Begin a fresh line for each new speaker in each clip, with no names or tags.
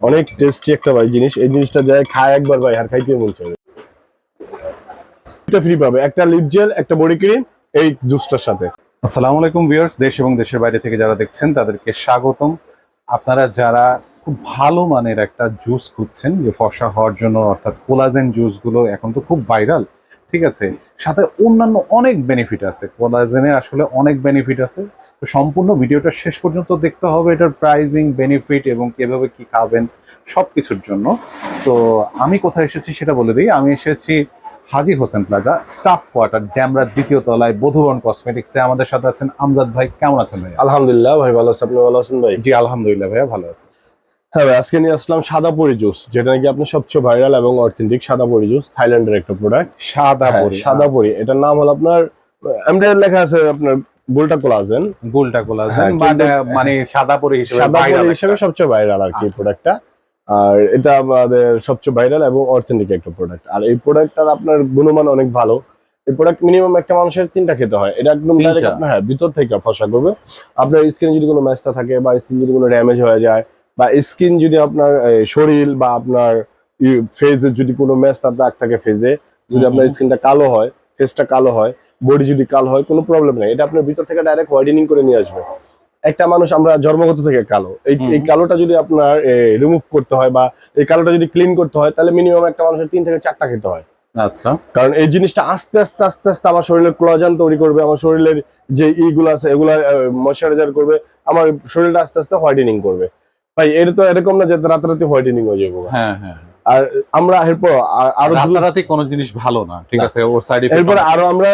অনেক টেস্টি একটা ভাই জিনিস। এই জিনিসটা যায় খায় একবার ভাই, আর খাইতে বলছে এটা ফ্রি পাবে। একটা লিপ জেল একটা বডি ক্রিম এই জুসটার সাথে।
আসসালামু আলাইকুম ভিউয়ার্স দেশ এবং দেশের বাইরে থেকে যারা দেখছেন, তাদেরকে স্বাগতম। আপনারা যারা খুব ভালো মানের একটা জুস খুঁজছেন, যে ফর্সা হওয়ার জন্য, অর্থাৎ কোলাজেন জুসগুলো এখন তো খুব ভাইরাল ঠিক আছে? সাথে অন্যান্য অনেক বেনিফিট আছে। কোলাজেনে আসলে অনেক বেনিফিট আছে। তো সম্পূর্ণ ভিডিওটা শেষ পর্যন্ত দেখতে হবে এটার প্রাইজিং বেনিফিট এবং কীভাবে কি খাবেন সব কিছুর জন্য। তো আমি কোথায় এসেছি সেটা বলে দিই। আমি এসেছি Haji Hossain plaza staff quarter ড্যামরার দ্বিতীয় তলায় বধুবন কসমেটিক্সে আমাদের সাথে আছেন আমজাদ ভাই। কেমন আছেন ভাই
আলহামদুলিল্লাহ ভাই ভালো আছে। আপনি ভালো আছেন ভাই?
জি আলহামদুলিল্লাহ ভাইয়া ভালো আছে।
হ্যাঁ ভাই আজকে নিয়ে আসলাম সাদা পরি জুস যেটা নাকি আপনার সবচেয়ে ভাইরাল এবং অথেন্টিক সাদা পরি জুস থাইল্যান্ডের একটা প্রোডাক্ট
সাদা
হ্যাঁ,
পরি
সাদা পরি এটার নাম হলো আপনার এমডের লেখা আছে আপনার গোলটা কোলাজেন।
গোলটা কোলাজেন
হ্যাঁ,
মানে সাদা পরি হিসেবে
সাদা পরি হিসেবে সবচেয়ে ভাইরাল আর কি
আচ্ছা।
প্রোডাক্টটা আর এটা আমাদের সবচেয়ে ভাইরাল এবং অথেন্টিক একটা প্রোডাক্ট আর এই প্রোডাক্টটার আপনার গুণমান অনেক ভালো। এই প্রোডাক্ট মিনিমাম একটা মানুষের তিনটা খেতে হয়। এটা একদম ডাইরেক্ট আপনার হ্যাঁ ভিতর থেকে ফসা করবে। আপনার স্কিনে যদি কোনো ম্যাচটা থাকে বা স্কিন যদি কোনো ড্যামেজ হয়ে যায় বা স্কিন যদি আপনার শরীর বা আপনার ফেজের যদি কোনো ম্যাচ তার দাগ থাকে ফেজে যদি আপনার স্কিনটা কালো হয় ফেসটা কালো হয় বডি যদি কালো হয় কোনো প্রবলেম নেই। এটা আপনার ভিতর থেকে ডাইরেক্ট হোয়াইটেনিং করে নিয়ে আসবে। একটা মানুষ আমরা জন্মগত থেকে কালো। এই এই কালোটা যদি আপনার রিমুভ করতে হয় বা এই কালোটা যদি ক্লিন করতে হয় তাহলে মিনিমাম একটা মানুষের তিন থেকে চারটা খেতে হয়।
আচ্ছা।
কারণ এই জিনিসটা আস্তে আস্তে আস্তে আস্তে আমার শরীরের কোলাজান তৈরি করবে আমার শরীরের যে ইগুলো আছে এগুলা ময়শ্চারাইজার করবে আমার শরীরটা আস্তে আস্তে হোয়াইটেনিং করবে। ভাই এটা তো এরকম না যে রাতারাতি হোয়াইটেনিং হয়ে যাব।
হ্যাঁ হ্যাঁ।
আর আমরা এরপর আর-
রাতারাতি কোনো জিনিস ভালো না ঠিক আছে? ওর সাইড
এরপর আরও আমরা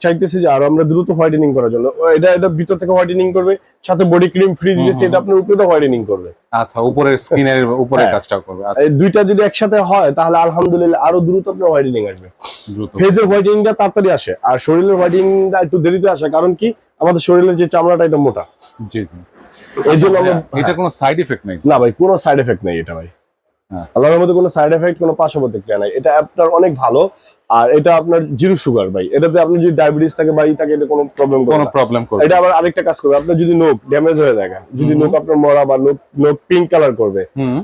চাইতেছি যে আরও আমরা দ্রুত হোয়াইটেনিং করার জন্য। এটা এটা ভিতর থেকে হোয়াইটেনিং করবে সাথে বডি ক্রিম ফ্রি দিয়েছে এটা আপনার উপরে তো হোয়াইটেনিং করবে।
আচ্ছা উপরের স্কিনের উপরে
হ্যাঁ।
কাজটা করবে। আচ্ছা।
এই দুইটা যদি একসাথে হয় তাহলে আলহামদুলিল্লাহ আরও দ্রুত আপনার হোয়াইটেনিং আসবে।
দ্রুত।
ফেজের হোয়াইটেনিংটা তাড়াতাড়ি আসে আর শরীরের হোয়াইটেনিংটা একটু দেরিতে আসে কারণ কি? আমাদের শরীরের যে চামড়াটা এটা মোটা।
জি জি।
এই জন্য
আচ্ছা, এটা কোনো সাইড এফেক্ট নেই?
না ভাই কোনো সাইড এফেক্ট নেই এটা ভাই। আল্লাহর মধ্যে কোনো সাইড এফেক্ট কোনো পার্শ্ব প্রতিক্রিয়া নাই। এটা আপনার অনেক ভালো। আর এটা আপনার জিরো সুগার ভাই। এটাতে আপনি যদি ডায়াবেটিস থাকে বা ই থাকে এটা কোনো প্রবলেম করে
কোনো প্রবলেম করবে
এটা আবার আরেকটা কাজ করবে। আপনার যদি নোক ড্যামেজ হয়ে থাকে যদি। নোক আপনার মরা বা নোক নোক পিঙ্ক কালার করবে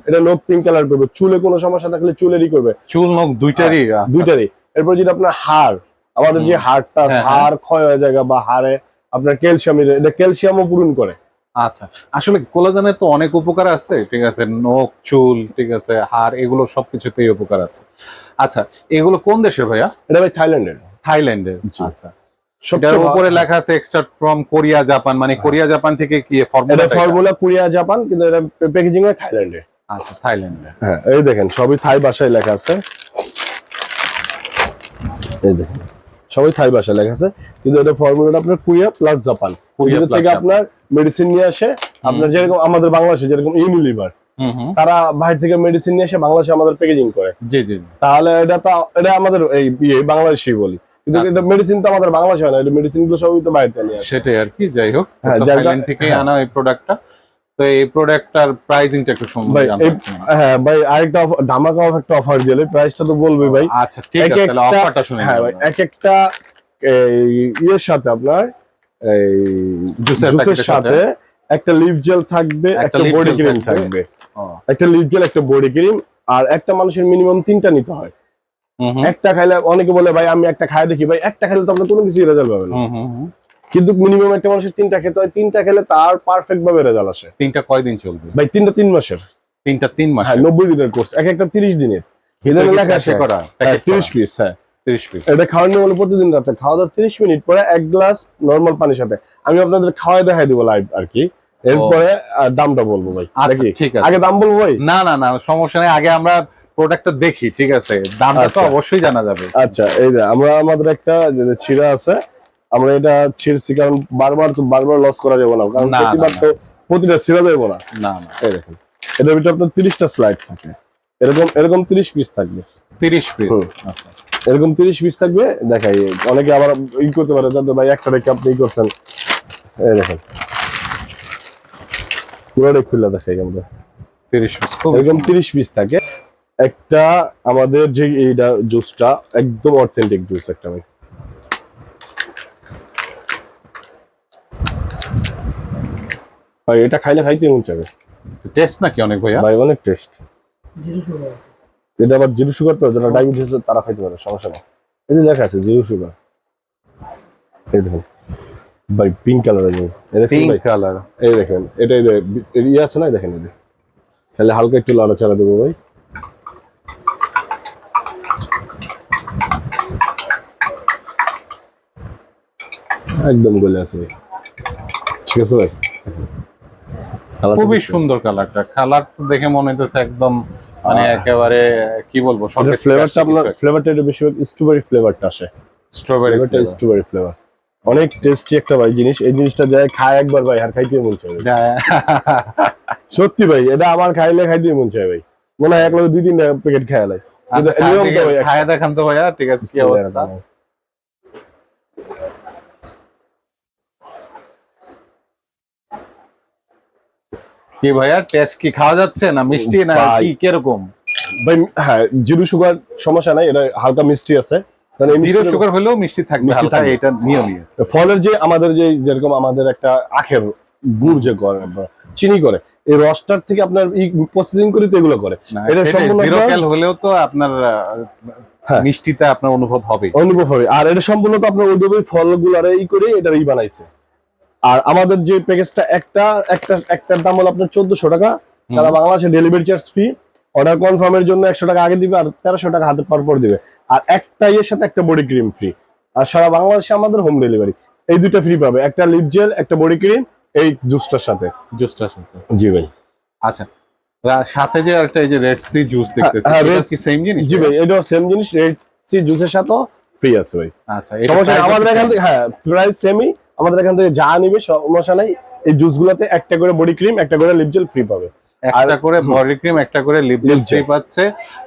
এটা নোক পিঙ্ক কালার করবে। চুলে কোনো সমস্যা থাকলে চুলেরই করবে।
চুল নখ দুইটারই আচ্ছা।
দুইটারই। এরপর যদি আপনার হাড় আমাদের যে। হাড়টা
হ্যাঁ, হ্যাঁ।
হাড় ক্ষয় হয়ে যায় বা হাড়ে আপনার ক্যালসিয়ামের এটা ক্যালসিয়ামও পূরণ করে।
আচ্ছা আসলে কোলাজেনের তো অনেক উপকার আছে ঠিক আছে নখ চুল ঠিক আছে হাড় এগুলো সবকিছুতেই উপকার আছে। আচ্ছা এগুলো কোন দেশের ভাইয়া?
এটা ভাই থাইল্যান্ডের।
থাইল্যান্ডের আচ্ছা। উপরে লেখা আছে এক্সট্রা ফ্রম কোরিয়া জাপান মানে কোরিয়া জাপান থেকে কি ফর্মুলা
ফর্মুলা কোরিয়া জাপান কিন্তু এটা প্যাকেজিং হয় থাইল্যান্ডে
আচ্ছা থাইল্যান্ডে
হ্যাঁ এই দেখেন সবই থাই ভাষায় লেখা আছে। এই দেখেন সবই থাই ভাষায় লেখা আছে কিন্তু এটা ফর্মুলাটা আপনার কোরিয়া প্লাস জাপান
কোরিয়া
থেকে আপনার মেডিসিন নিয়ে আসে আপনার যেরকম আমাদের বাংলাদেশে যেরকম ইউনিলিভার তারা বাইরে থেকে মেডিসিন নিয়ে এসে বাংলাদেশে আমাদের প্যাকেজিং করে।
জি জি
তাহলে এটা তো এটা আমাদের এই ইয়ে বাংলাদেশি বলি। কিন্তু
আচ্ছা।
এটা মেডিসিন তো আমাদের বাংলাদেশে হয় না এটা মেডিসিনগুলো সবই তো বাইরে থেকে নিয়ে
সেটাই আর কি যাই হোক
হ্যাঁ,
থাইল্যান্ড থেকে
হ্যাঁ।
আনা এই প্রোডাক্টটা তো এই প্রোডাক্টটার প্রাইসিংটা একটু
ভাই
সম্বন্ধে
হ্যাঁ ভাই আরেকটা ধামাকা অফ একটা অফার দিলে প্রাইসটা তো বলবে ভাই।
আচ্ছা ঠিক আছে তাহলে অফারটা শুনে
হ্যাঁ ভাই এক একটা এই ইয়ের সাথে আপনার এই
জুসের
সাথে? একটা লিপ জেল থাকবে
একটা
বডি ক্রিম
থাকবে।
একটা লিপ জেল একটা বডি ক্রিম আর একটা মানুষের মিনিমাম তিনটা নিতে হয়। একটা খাইলে অনেকে বলে ভাই আমি একটা খাই দেখি। ভাই একটা খাইলে তো আপনার কোনো কিছু রেজাল্ট পাবেন না। কিন্তু মিনিমাম একটা মানুষের তিনটা খেতে হয়। তিনটা খেলে তার পারফেক্ট ভাবে রেজাল্ট আসে।
তিনটা কয়দিন চলবে?
ভাই তিনটা তিন মাসের।
তিনটা তিন মাস
হ্যাঁ নব্বই দিনের কোর্স এক একটা তিরিশ দিনের। লেখা আছে।
করা
তিরিশ পিস হ্যাঁ।
তিরিশ পিস
এটা খাওয়ার নিয়ম হলো প্রতিদিন রাতে। খাওয়া দাওয়ার মিনিট পরে এক গ্লাস নর্মাল পানির সাথে। আমি আপনাদের খাওয়াই দেখাই দিব লাইভ আর কি এরপরে দামটা বলব ভাই।
আচ্ছা ঠিক আছে।
আগে দাম বলব ভাই?
না না না সমস্যা নেই। আগে আমরা প্রোডাক্টটা দেখি ঠিক আছে? দামটা তো
আচ্ছা।
অবশ্যই জানা যাবে।
আচ্ছা এই যে আমরা আমাদের একটা যে ছিঁড়া আছে আমরা এটা ছিঁড়ছি কারণ বারবার তো বারবার লস করা যাবে না। কারণ প্রতিবার তো প্রতিটা ছিঁড়া যাবে না।
না না।
এই দেখেন এটার ভিতরে আপনার স্লাইড থাকে। এরকম এরকম তিরিশ পিস থাকবে।
তিরিশ পিস আচ্ছা।
এরকম তিরিশ পিস থাকবে দেখাই। অনেকে আবার ই করতে পারে জানতে ভাই একটা রেখে আপনি ই করছেন। এই দেখেন। পুরোটাই খুলে দেখাই আমরা
তিরিশ পিস
এরকম তিরিশ পিস থাকে। একটা আমাদের যে এইটা জুসটা একদম অথেন্টিক জুস একটা ভাই। ভাই এটা খাইলে খাইতে মন চাবে।
টেস্ট নাকি অনেক ভাইয়া?
ভাই অনেক টেস্ট
জিরো সুগার
এটা আবার জিরো সুগার তো যারা ডায়াবেটিস আছে তারা খাইতে পারে সমস্যা নেই। এই যে লেখা আছে জিরো সুগার এই দেখুন। ভাই পিঙ্ক কালারের এই
পিঙ্ক কালার
এই দেখেন এটা এই যে- এর ইয়ে আছে না দেখেন এই তাহলে হালকা একটু লাড়াচাড়া দেবো ভাই। একদম গলে আছে ভাই। ঠিক আছে ভাই?
খুবই সুন্দর কালারটা কালার তো দেখে মনে হইতেছে একদম মানে একেবারে কি বলব
ফ্লেভারটা আপনার ফ্লেভারটা একটু। বেশিরভাগ স্ট্রবেরি ফ্লেভারটা আসে।
স্ট্রবেরি
ফ্লেভার স্ট্রবেরি ফ্লেভার অনেক টেস্টি একটা ভাই জিনিস। এই জিনিসটা যায় খায় একবার ভাই আর খাইতে মন চাই ভাই। সত্যি ভাই এটা আমার খাইলে খাইতে মন চাই ভাই। মনে হয় এক লোক দুই তিনটা প্যাকেট খায় লাই খায় ভাই। একটা।
দেখান তো ভাইয়া ঠিক আছে কি অবস্থা? কি ভাইয়া টেস্ট কি খাওয়া যাচ্ছে না মিষ্টি না কি কীরকম?
ভাই হ্যাঁ জিরো সুগার সমস্যা নাই এটা হালকা মিষ্টি আছে।
জিরো সুগার হলেও মিষ্টি থাকবে
মিষ্টি থাকবে।
এটা নিয়মই
ফলের যে আমাদের যে যেরকম আমাদের একটা আখের গুড় যে করে চিনি করে এই রসটার থেকে আপনার প্রসেসিং করে তো এগুলো করে। এটা সম্পূর্ণ
জিরো ক্যাল হলেও তো আপনার
হ্যাঁ।
মিষ্টিতে আপনার অনুভব হবে
অনুভব হবে। আর এটা সম্পূর্ণ তো আপনার ওইভাবে ফলগুলার ই করে এটা ই বানাইছে। আর আমাদের যে প্যাকেজটা একটা একটা একটার দাম হলো আপনার চোদ্দশো টাকা। সারা বাংলাদেশে ডেলিভারি চার্জ ফ্রি অর্ডার কনফার্মের জন্য একশো টাকা আগে দিবে আর তেরোশো টাকা হাতে পর পর দিবে। আর একটা ইয়ের সাথে একটা বডি ক্রিম ফ্রি আর সারা বাংলাদেশে আমাদের হোম ডেলিভারি এই দুইটা ফ্রি পাবে। একটা লিপ জেল একটা বডি ক্রিম এই জুসটার সাথে।
জুসটার সাথে।
জি ভাই।
আচ্ছা। সাথে যে একটা এই যে রেড সি জুস দেখতেছি
হ্যাঁ,
এটা কি সেম জিনিস?
জি ভাই এটাও সেম জিনিস। রেড সি জুসের সাথেও ফ্রি আছে ভাই।
আচ্ছা
সমস্যা আমাদের এখান থেকে হ্যাঁ প্রাইস সেমই আমাদের এখান থেকে যা নিবে সমস্যা নাই। এই জুস গুলাতে একটা করে বডি ক্রিম একটা করে লিপ জেল ফ্রি পাবে।
একটা করে। বডি ক্রিম একটা করে লিপ জেল ফ্রি পাচ্ছে।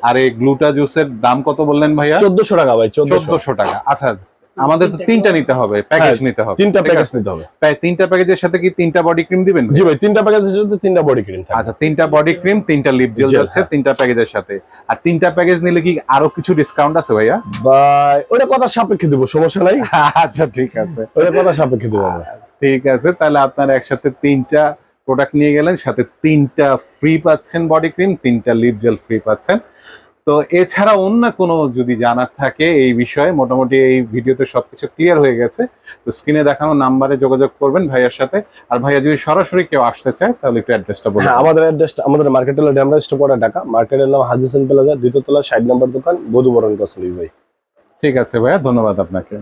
আর এই গ্লুটা জুসের দাম কত বললেন ভাইয়া?
চোদ্দশো টাকা ভাই চোদ্দশো।
চোদ্দশো টাকা। আচ্ছা আমাদের তো তিনটা নিতে হবে প্যাকেজ নিতে হবে।
তিনটা প্যাকেজ নিতে হবে।
প্রায় তিনটা প্যাকেজের সাথে কি তিনটা বডি ক্রিম দিবেন?
জি ভাই তিনটা প্যাকেজের সাথে তিনটা বডি ক্রিম থাকবে।
আচ্ছা তিনটা বডি ক্রিম তিনটা লিপ জেল যাচ্ছে
হ্যাঁ।
তিনটা প্যাকেজের সাথে। আর তিনটা প্যাকেজ নিলে কি আরও কিছু ডিসকাউন্ট আছে ভাইয়া?
ভাই ওটা কথা সাপেক্ষে দেবো সমস্যা নাই।
আচ্ছা ঠিক আছে।
ওটা কথা সাপেক্ষে দেবো আমরা।
ঠিক আছে তাহলে আপনারা একসাথে তিনটা প্রোডাক্ট নিয়ে গেলেন সাথে তিনটা ফ্রি পাচ্ছেন বডি ক্রিম তিনটা লিপ জেল ফ্রি পাচ্ছেন। তো এছাড়া অন্য কোনো যদি জানার থাকে এই বিষয়ে মোটামুটি এই ভিডিওতে সব কিছু ক্লিয়ার হয়ে গেছে। তো স্ক্রিনে দেখানো নাম্বারে যোগাযোগ করবেন ভাইয়ার সাথে। আর ভাইয়া যদি সরাসরি কেউ আসতে চায় তাহলে একটু অ্যাড্রেসটা বলুন।
হ্যাঁ আমাদের অ্যাড্রেসটা আমাদের মার্কেট হলো ড্যামরা স্টপ করা ঢাকা। মার্কেটের নাম হাজি সেন প্লাজা দ্বিতীয় তলা ষাট নম্বর দোকান বধুবরণ কসলি ভাই।
ঠিক আছে ভাইয়া ধন্যবাদ আপনাকে।